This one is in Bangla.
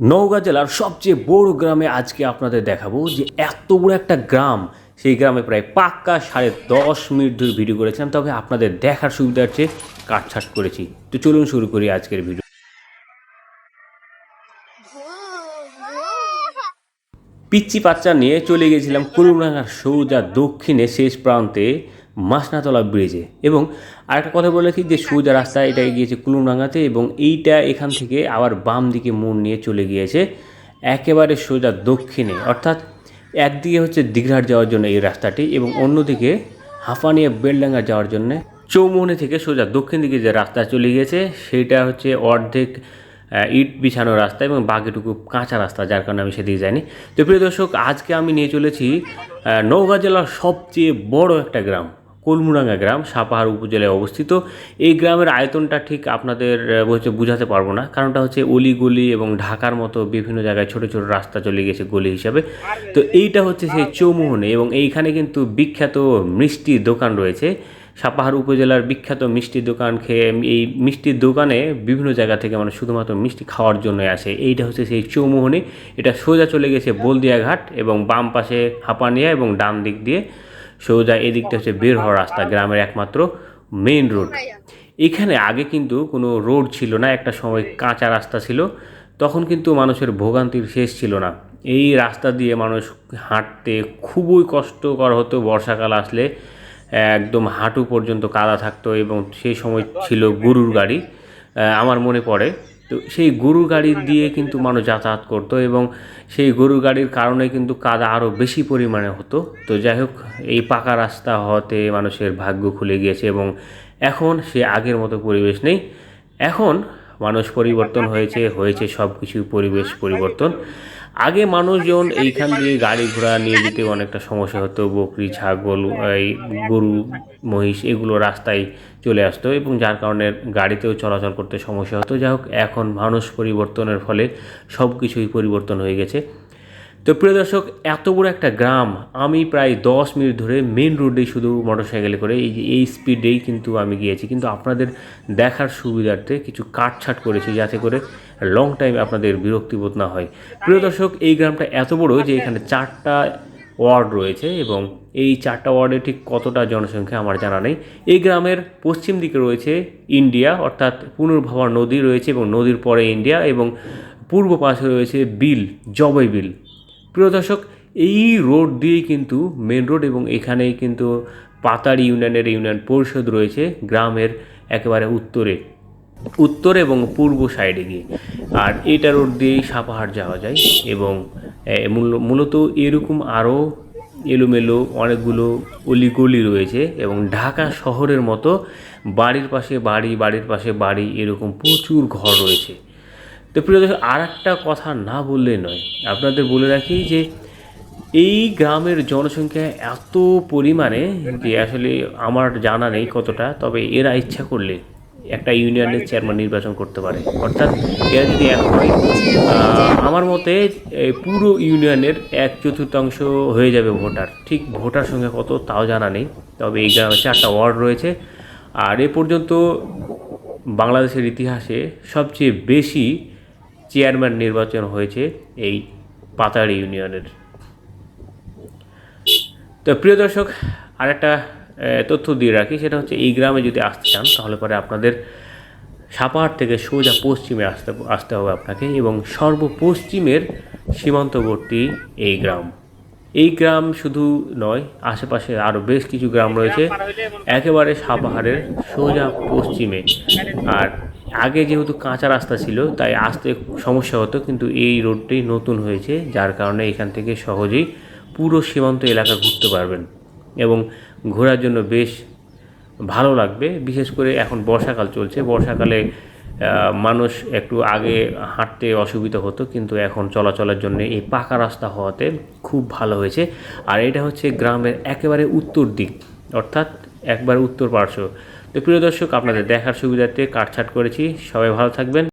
নওগাঁ জেলার সবচেয়ে বড় গ্রামে আজকে আপনাদের দেখাবো যে এত বড় একটা গ্রাম, সেই গ্রামে প্রায় পাক্কা সাড়ে দশ মিনিট ধরে ভিডিও করেছিলাম, তবে আপনাদের দেখার সুবিধার্থে কাটছাট করেছি। তো চলুন শুরু করি আজকের ভিডিও। পিচ্ছি বাচ্চা নিয়ে চলে গেছিলাম কুলুমডাঙ্গার সৌজা দক্ষিণে, শেষ প্রান্তে। মাসনাতলা ব্রিজে এবং আরেকটা কথা বলে যে সোজা রাস্তা এটা গিয়েছে কুলুমডাঙ্গাতে এবং এইটা এখান থেকে আবার বাম দিকে মোড় নিয়ে চলে গিয়েছে। একেবারে সোজা দক্ষিণে। অর্থাৎ একদিকে হচ্ছে দীঘাট যাওয়ার জন্য এই রাস্তাটি এবং অন্যদিকে হাঁফানিয়া বেলডাঙ্গা যাওয়ার জন্য চৌমোহনী থেকে সোজা দক্ষিণ দিকে যে রাস্তা চলে গিয়েছে, সেইটা হচ্ছে অর্ধেক ইট বিছানো রাস্তা এবং বাকিটুকু কাঁচা রাস্তা, যার কারণে আমি সেদিকে যাইনি। তো প্রিয় দর্শক, আজকে আমি নিয়ে চলেছি নওগাঁ জেলার সবচেয়ে বড় একটা গ্রাম। কলমুরাঙ্গা গ্রাম, সাপাহার উপজেলায় অবস্থিত। এই গ্রামের আয়তনটা ঠিক আপনাদের হচ্ছে বোঝাতে পারব না। কারণটা হচ্ছে অলি গলি এবং ঢাকার মতো বিভিন্ন জায়গায় ছোট ছোট রাস্তা চলে গেছে গলি হিসাবে। তো এইটা হচ্ছে সেই চৌমোহনে এবং এইখানে কিন্তু বিখ্যাত মিষ্টির দোকান রয়েছে। সাপাহার উপজেলার বিখ্যাত মিষ্টির দোকান খেয়ে এই মিষ্টির দোকানে বিভিন্ন জায়গা থেকে মানে শুধুমাত্র মিষ্টি খাওয়ার জন্য আসে। এইটা হচ্ছে সেই চৌমোহনী। এটা সোজা চলে গেছে বলদিয়া ঘাট এবং বাম পাশে হাঁপানিয়া এবং ডান দিক দিয়ে। সোজা এদিকটা হচ্ছে বের হওয়ার রাস্তা, গ্রামের একমাত্র মেইন রোড এখানে আগে কিন্তু কোনো রোড ছিল না, একটা সময় কাঁচা রাস্তা ছিল, তখন কিন্তু মানুষের ভোগান্তির শেষ ছিল না। এই রাস্তা দিয়ে মানুষ হাঁটতে খুবই কষ্টকর হতো, বর্ষাকাল আসলে একদম হাঁটু পর্যন্ত কাদা থাকতো এবং সেই সময় ছিল গরুর গাড়ি আমার মনে পড়ে। তো সেই গরু গাড়ি দিয়ে কিন্তু মানুষ যাতায়াত করতো এবং সেই গরুর গাড়ির কারণে কিন্তু কাদা আরও বেশি পরিমাণে হতো। তো যাই হোক এই পাকা রাস্তা হওয়াতে মানুষের ভাগ্য খুলে গিয়েছে এবং এখন সে আগের মতো পরিবেশ নেই। এখন মানুষ পরিবর্তন হয়েছে হয়েছে সব কিছু পরিবেশ পরিবর্তন। আগে মানুষজন এইখান দিয়ে গাড়ি ঘোড়া নিয়ে যেতে অনেকটা সমস্যা হতো, বকরি, ছাগল, এই গরু, মহিষ এগুলো রাস্তায় চলে আসতো এবং যার কারণে গাড়িতেও চলাচল করতে সমস্যা হতো। যাই হোক, এখন মানুষ পরিবর্তনের ফলে সব কিছুই পরিবর্তন হয়ে গেছে। তো প্রিয় দর্শক, এত বড় একটা গ্রাম, আমি প্রায় দশ মিনিট ধরে মেন রোডেই শুধু মোটরসাইকেলে করে এই যে, এই স্পিডেই কিন্তু আমি গিয়েছি। কিন্তু আপনাদের দেখার সুবিধার্থে কিছু কাটছাট করেছি যাতে করে লং টাইম আপনাদের বিরক্তিবোধ না হয়। প্রিয় দর্শক, এই গ্রামটা এত বড় যে এখানে চারটা ওয়ার্ড রয়েছে এবং এই চারটা ওয়ার্ডে ঠিক কতটা জনসংখ্যা আমার জানা নেই। এই গ্রামের পশ্চিম দিকে রয়েছে ইন্ডিয়া, অর্থাৎ পুনর্ভবা নদী রয়েছে এবং নদীর পরে ইন্ডিয়া এবং পূর্ব পাশে রয়েছে বিল, জবই বিল। প্রিয় দর্শক, এই রোড দিয়েই কিন্তু মেন রোড এবং এখানেই কিন্তু পাতাড়ি ইউনিয়নের ইউনিয়ন পরিষদ রয়েছে, গ্রামের একেবারে উত্তরে। উত্তর এবং পূর্ব সাইডে গিয়ে। আর এটা রোড দিয়েই সাপাহাট যাওয়া যায় এবং মূলত এরকম আরও এলোমেলো অনেকগুলো অলিগলি রয়েছে এবং ঢাকা শহরের মতো বাড়ির পাশে বাড়ি, বাড়ির পাশে বাড়ি এরকম প্রচুর ঘর রয়েছে। তো প্রিয় দর্শক আর একটা কথা না বললে নয়। আপনাদের বলে রাখি যে এই গ্রামের জনসংখ্যা এত পরিমাণে যে আসলে আমার জানা নেই কতটা, তবে এরা ইচ্ছা করলে একটা ইউনিয়নের চেয়ারম্যান নির্বাচন করতে পারে। অর্থাৎ এরা যদি এক হয় আমার মতে পুরো ইউনিয়নের এক চতুর্থাংশ হয়ে যাবে ভোটার। ঠিক ভোটার সংখ্যা কত তাও জানা নেই, তবে এই গ্রামে চারটা ওয়ার্ড রয়েছে। আর এ পর্যন্ত বাংলাদেশের ইতিহাসে সবচেয়ে বেশি চেয়ারম্যান নির্বাচন হয়েছে এই পাতাড়ি ইউনিয়নের। তো প্রিয় দর্শক, আরেকটা তথ্য দিয়ে রাখি, সেটা হচ্ছে এই গ্রামে যদি আসতে চান, তাহলে পরে আপনাদের সাপাহাট থেকে সোজা পশ্চিমে আসতে আসতে হবে আপনাকে এবং সর্বপশ্চিমের সীমান্তবর্তী এই গ্রাম। এই গ্রাম শুধু নয়, আশেপাশে আরও বেশ কিছু গ্রাম রয়েছে। একেবারে সাপাহারের সোজা পশ্চিমে। আর আগে যেহেতু কাঁচা রাস্তা ছিল, তাই আসতে সমস্যা হতো, কিন্তু এই রোডটি নতুন হয়েছে, যার কারণে এখান থেকে সহজেই পুরো সীমান্ত এলাকা ঘুরতে পারবেন। এবং ঘোরার জন্য বেশ ভালো লাগবে। বিশেষ করে এখন বর্ষাকাল চলছে। বর্ষাকালে মানুষ একটু আগে হাঁটতে অসুবিধা হতো, কিন্তু এখন চলাচলের জন্য এই পাকা রাস্তা হওয়াতে খুব ভালো হয়েছে। আর এটা হচ্ছে গ্রামের একেবারে উত্তর দিক, অর্থাৎ একবার উত্তর পার্শ্ব। তো প্রিয় দর্শক, আপনাদের দেখার সুবিধার্থে কাটছাট করেছি। সবাই ভালো থাকবেন।